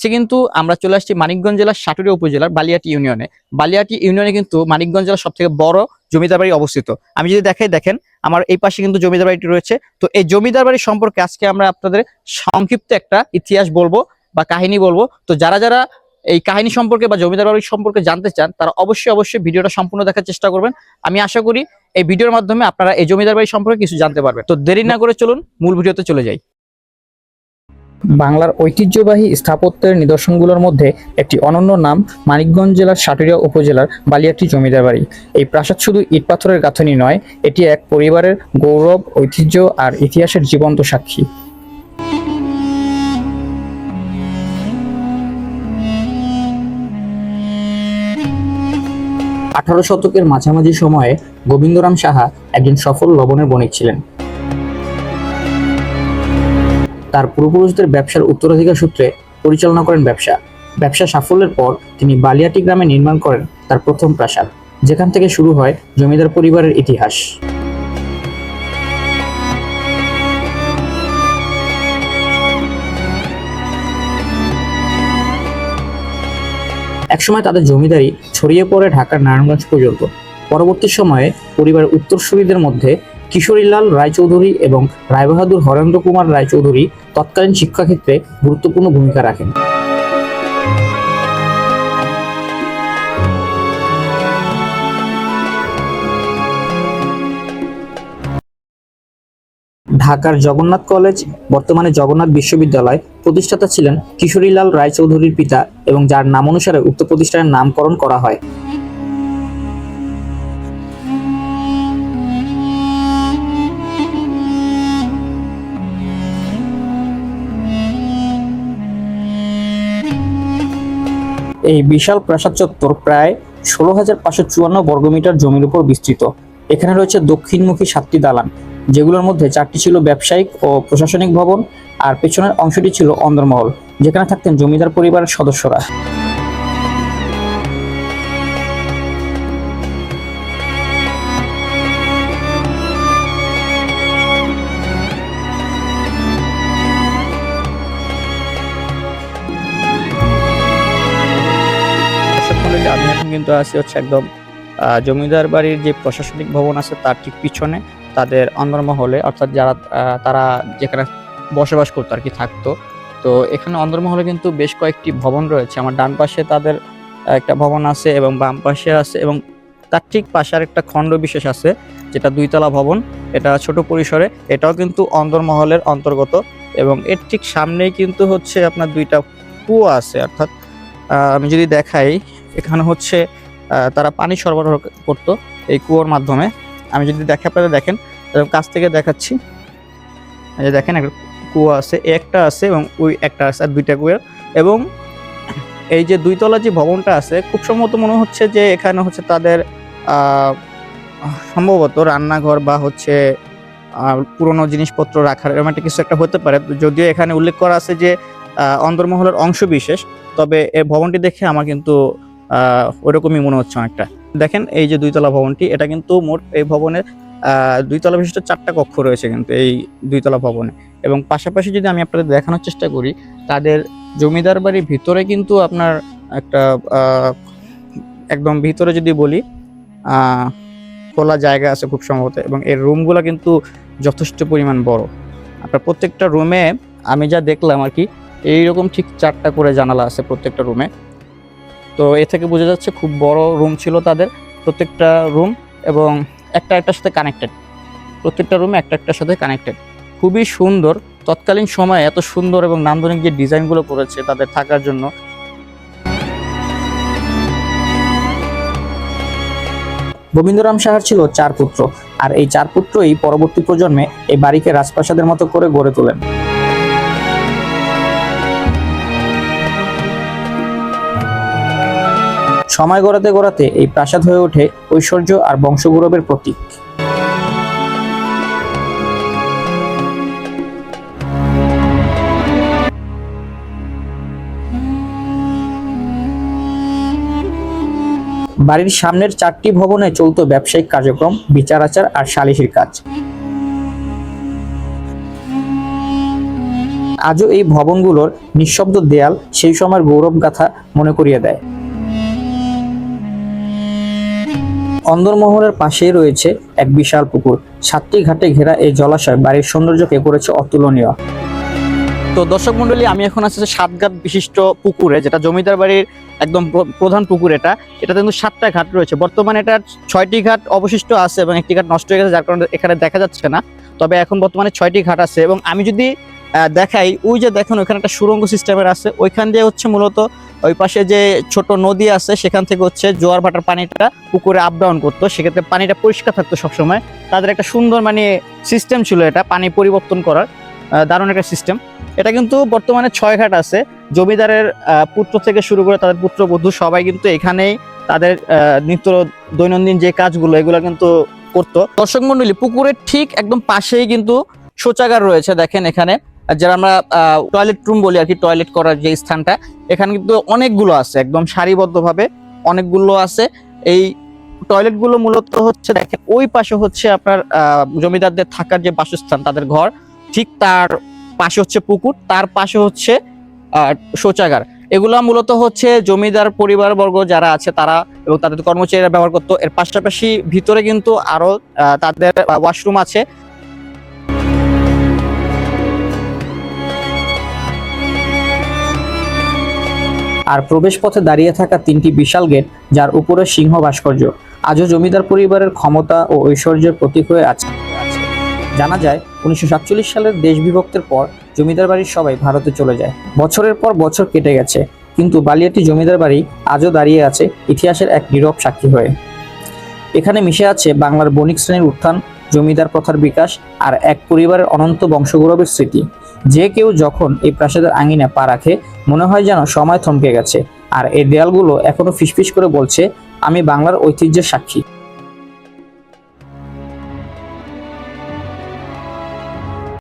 আজকে কিন্তু আমরা চলে আসছি মানিকগঞ্জ জেলার সাটুরিয়া উপজেলার বালিয়াটি ইউনিয়নে। বালিয়াটি ইউনিয়নে কিন্তু মানিকগঞ্জ জেলার সব থেকে বড় জমিদার বাড়ি অবস্থিত। আমি যদি দেখাই, দেখেন, আমার এই পাশে কিন্তু জমিদার বাড়িটি রয়েছে। তো এই জমিদার বাড়ি সম্পর্কে আজকে আমরা আপনাদের সংক্ষিপ্ত একটা ইতিহাস বলব বা কাহিনী বলব। তো যারা যারা এই কাহিনী সম্পর্কে বা জমিদার বাড়ি সম্পর্কে জানতে চান, তারা অবশ্যই অবশ্যই ভিডিওটা সম্পূর্ণ দেখার চেষ্টা করবেন। আমি আশা করি এই ভিডিওর মাধ্যমে আপনারা এই জমিদার বাড়ি সম্পর্কে কিছু জানতে পারবেন। তো দেরি না করে চলুন, মূল ভিডিওতে চলে যাই। বাংলার ঐতিহ্যবাহী স্থাপত্যের নিদর্শনগুলোর মধ্যে একটি অনন্য নাম মানিকগঞ্জ জেলার সাটুরিয়া উপজেলার বালিয়াটি জমিদার বাড়ি। এই প্রাসাদ শুধু ইট পাথরের গাঁথনি নয়, এটি এক পরিবারের গৌরব, ঐতিহ্য আর ইতিহাসের জীবন্ত সাক্ষী। আঠারো শতকের মাঝামাঝি সময়ে গোবিন্দরাম সাহা একজন সফল লবণের বণিক ছিলেন। তার পূর্বপুরুষদের ব্যবসার উত্তরাধিকার সূত্রে পরিচালনা করেন ব্যবসা। ব্যবসা সাফল্যের পর তিনি বালিয়াটি গ্রামে নির্মাণ করেন তার প্রথম প্রাসাদ, যেখান থেকে শুরু হয় জমিদার পরিবারের ইতিহাস। একসময় তাদের জমিদারি ছড়িয়ে পড়ে ঢাকার নারায়ণগঞ্জ পর্যন্ত। পরবর্তী সময়ে পরিবারের উত্তরসূরিদের মধ্যে কিশোরীলাল রায়চৌধুরী এবং রায়বাহাদুর হরেন্দ্র কুমার রায়চৌধুরী তৎকালীন শিক্ষাক্ষেত্রে গুরুত্বপূর্ণ ভূমিকা রাখেন। ঢাকার জগন্নাথ কলেজ, বর্তমানে জগন্নাথ বিশ্ববিদ্যালয়, প্রতিষ্ঠাতা ছিলেন কিশোরীলাল রায়চৌধুরীর পিতা এবং যার নাম অনুসারে উক্ত প্রতিষ্ঠানের নামকরণ করা হয়। এই বিশাল প্রাসাদ চত্বর প্রায় ষোলো হাজার পাঁচশো চুয়ান্ন বর্গমিটার জমির উপর বিস্তৃত। এখানে রয়েছে দক্ষিণমুখী সাতটি দালান, যেগুলোর মধ্যে চারটি ছিল ব্যবসায়িক ও প্রশাসনিক ভবন, আর পেছনের অংশটি ছিল অন্দরমহল, যেখানে থাকতেন জমিদার পরিবারের সদস্যরা। কিন্তু আছে হচ্ছে একদম জমিদার বাড়ির যে প্রশাসনিক ভবন আছে তার ঠিক পিছনে তাদের অন্দরমহলে, অর্থাৎ যারা তারা যেখানে বসবাস করতো আর কি থাকতো। তো এখানে অন্দরমহলে কিন্তু বেশ কয়েকটি ভবন রয়েছে। আমার ডান পাশে তাদের একটা ভবন আছে এবং বাম পাশে আছে এবং তার ঠিক পাশে আর একটা খণ্ড বিশেষ আছে, যেটা দুইতলা ভবন। এটা ছোট পরিসরে, এটাও কিন্তু অন্দরমহলের অন্তর্গত এবং এর ঠিক সামনেই কিন্তু হচ্ছে আপনার দুইটা কুয়া আছে। অর্থাৎ আমি যদি দেখাই এখানে হচ্ছে তারা পানি সরবরাহ করতো এই কুয়োর মাধ্যমে। আমি যদি দেখে আপনারা দেখেন কাছ থেকে দেখাচ্ছি। যে দেখেন, একটা কুয়ো আছে একটা আছে এবং ওই একটা আছে, আর দুইটা কুয়োর। এবং এই যে দুইতলা যে ভবনটা আছে, খুব সম্ভবত মনে হচ্ছে যে এখানে হচ্ছে তাদের সম্ভবত রান্নাঘর বা হচ্ছে পুরনো জিনিসপত্র রাখার এরকম একটা কিছু একটা হতে পারে। যদিও এখানে উল্লেখ করা আছে যে অন্দরমহলের অংশ বিশেষ তবে এই ভবনটি দেখে আমার কিন্তু ওরকমই মনে হচ্ছে অনেকটা। দেখেন এই যে দুইতলা ভবনটি, এটা কিন্তু মোট এই ভবনের দুইতলা বিশিষ্ট চারটা কক্ষ রয়েছে কিন্তু এই দুইতলা ভবনে। এবং পাশাপাশি যদি আমি আপনাদের দেখানোর চেষ্টা করি, তাদের জমিদার বাড়ির ভিতরে কিন্তু আপনার একটা একদম ভিতরে যদি বলি খোলা জায়গা আছে খুব সম্ভবত এবং এর রুমগুলো কিন্তু যথেষ্ট পরিমাণ বড়। আপনার প্রত্যেকটা রুমে আমি যা দেখলাম আর কি, এইরকম ঠিক চারটা করে জানালা আছে প্রত্যেকটা রুমে। তো এ থেকে বোঝা যাচ্ছে খুব বড় রুম ছিল তাদের। প্রত্যেকটা রুম এবং একটা একটার সাথে কানেক্টেড প্রত্যেকটা রুমে একটা একটার সাথে কানেক্টেড খুবই সুন্দর। তৎকালীন সময়ে এত সুন্দর এবং নান্দনিক যে ডিজাইনগুলো করেছে তাদের থাকার জন্য। গোবিন্দরাম সাহার ছিল চার পুত্র। আর এই চার পুত্রই পরবর্তী প্রজন্মে এই বাড়িকে রাজপ্রাসাদের মতো করে গড়ে তোলেন। সময় গড়াতে গড়াতে এই প্রাসাদ হয়ে ওঠে ঐশ্বর্য আর বংশগৌরবের প্রতীক। বাড়ির সামনের চারটি ভবনে চলতো ব্যবসায়িক কার্যক্রম বিচার আচার আর সালিসির কাজ। আজও এই ভবনগুলোর নিঃশব্দ দেয়াল সেই সময়ের গৌরব গাথা মনে করিয়ে দেয়। অন্দরমহলের পাশেই রয়েছে এক বিশাল পুকুর। সাতটি ঘাটে ঘেরা এই জলাশয় বাড়ির সৌন্দর্যকে করেছে অতুলনীয়। তো দর্শক মন্ডলী আমি এখন আছি যে সাতঘাট বিশিষ্ট পুকুরে, যেটা জমিদার বাড়ির একদম প্রধান পুকুর এটা। এটাতে কিন্তু সাতটা ঘাট রয়েছে। বর্তমানে এটা ছয়টি ঘাট অবশিষ্ট আছে এবং একটি ঘাট নষ্ট হয়ে গেছে, যার কারণে এখানে দেখা যাচ্ছে না। তবে এখন বর্তমানে ছয়টি ঘাট আছে এবং আমি যদি দেখাই। ওই যে দেখেন, ওইখানে একটা সুরঙ্গ সিস্টেমের আছে। ওইখান দিয়ে হচ্ছে মূলত ওই পাশে যে ছোট নদী আছে, সেখান থেকে হচ্ছে জোয়ার ভাটার পানিটা পুকুরে আপ ডাউন করতো। সেক্ষেত্রে পানিটা পরিষ্কার থাকতো সবসময়। তাদের একটা সুন্দর মানে সিস্টেম ছিল এটা, পানি পরিবর্তন করার দারুণ একটা সিস্টেম এটা কিন্তু বর্তমানে ছয় ঘাট আছে। জমিদারের পুত্র থেকে শুরু করে তাদের পুত্রবধূ সবাই কিন্তু এখানেই তাদের নিত্য দৈনন্দিন যে কাজগুলো, এগুলো কিন্তু করতো। দর্শক মন্ডলী, পুকুরের ঠিক একদম পাশেই কিন্তু শৌচাগার রয়েছে, দেখেন এখানে। যারা আমরা টয়লেট রুম বলি আর কি টয়লেট করার যে স্থানটা, এখানে কিন্তু অনেকগুলো আছে, একদম সারিবদ্ধভাবে অনেকগুলো আছে। এই টয়লেটগুলো মূলত হচ্ছে, দেখেন, ওই পাশে হচ্ছে আপনার জমিদারদের থাকার যে বাসস্থান, তাদের ঘর, ঠিক তার পাশে হচ্ছে পুকুর, তার পাশে হচ্ছে শৌচাগার। এগুলা মূলত হচ্ছে জমিদার পরিবারবর্গ যারা আছে, তারা এবং তাদের কর্মচারীরা ব্যবহার করতো। এর পাশাপাশি ভিতরে কিন্তু আরও তাদের ওয়াশরুম আছে। আর প্রবেশপথে দাঁড়িয়ে থাকা তিনটি বিশাল গেট, যার উপরে সিংহ ভাস্কর্য। আজও জমিদার পরিবারের ক্ষমতা ও ঐশ্বর্যের প্রতীক হয়ে আছে। জানা যায়, উনিশশো সাতচল্লিশ সালের দেশ বিভক্তের পর জমিদার বাড়ির সবাই ভারতে চলে যায়। বছরের পর বছর কেটে গেছে, কিন্তু বালিয়াটি জমিদার বাড়ি আজও দাঁড়িয়ে আছে ইতিহাসের এক নীরব সাক্ষী হয়ে। এখানে মিশে আছে বাংলার বণিক শ্রেণির উত্থান, জমিদার প্রথার বিকাশ আর এক পরিবারের অনন্ত বংশগৌরবের স্মৃতি। যে কেউ যখন এই প্রাসাদের আঙিনে পা রাখে, মনে হয় যেন সময় থমকে গেছে। আর এই দেয়ালগুলো এখনও ফিসফিস করে বলছে, আমি বাংলার ঐতিহ্যের সাক্ষী।